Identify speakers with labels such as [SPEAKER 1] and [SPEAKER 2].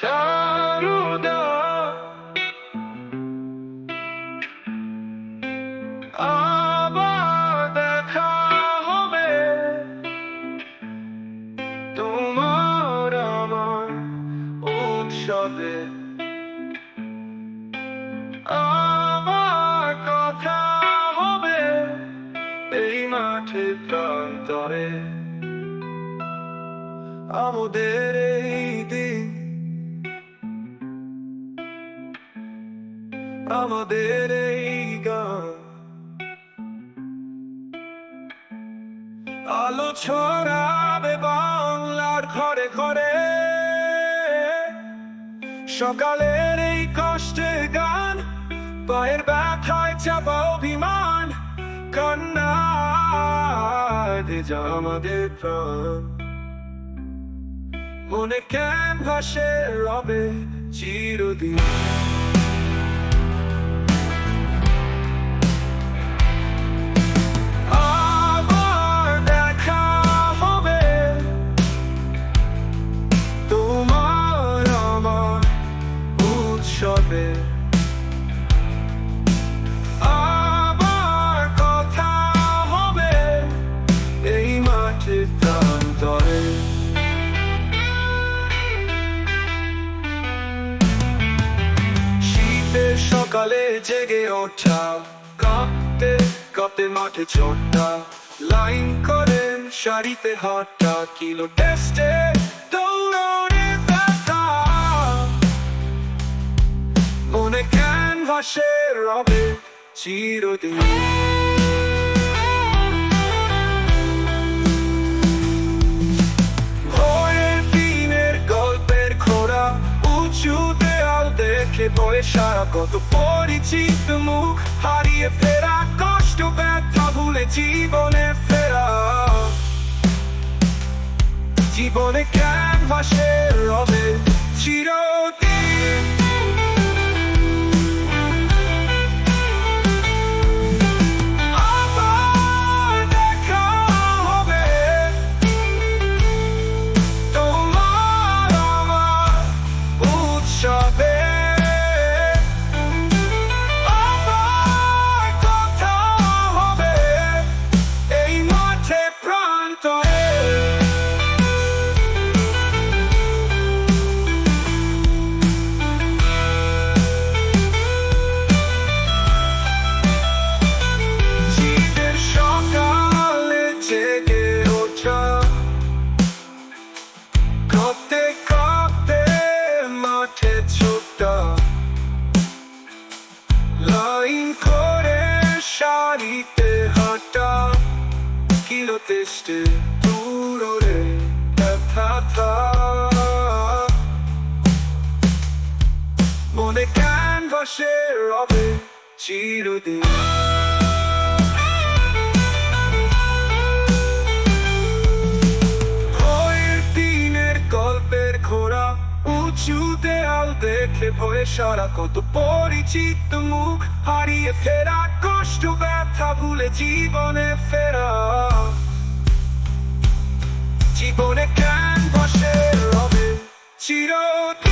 [SPEAKER 1] সারদা আবার হবে তোমার আমার উৎসবে কথা হবে এই আমাদের আমাদের এই গান। আলো ছড়াবে বাংলার ঘরে ঘরে। সকালের এই কষ্টে গান, পায়ের ব্যথায় চাপা অভিমান। কান্না যা আমাদের প্রাণ। মনে ক্যানভাসে রবে চিরদিন। সকালে জেগে ওঠা। কাঁপতে কাঁপতে মাঠে ছোটা লাইন করেন শাড়িতে হাঁটা কিলো টেস্টে দৌড়ে মনে ক্যানভাসে রবে চিরদিন। দেখে সারা কত পরিচিত মুখ হারিয়ে ফেরা, কষ্ট, ব্যথা ভুলে জীবনে ফেরা। জীবনে ক্যানভাসের রবে চিরদিন কিলো তেষ্টে দূরে ব্যথা থাক। মনে ক্যানভাসে রবে চিরদিন ভয়ের দিনের গল্পের ঘোড়া উঁচু দেয়াল দেখে ভয়ে সারা কত পরিচিত মুখ হারিয়ে ফেরা কষ্ট ব্যথা ভুলে জীবনে ফেরা জীবনে কেন বসে রবে চিরদিন।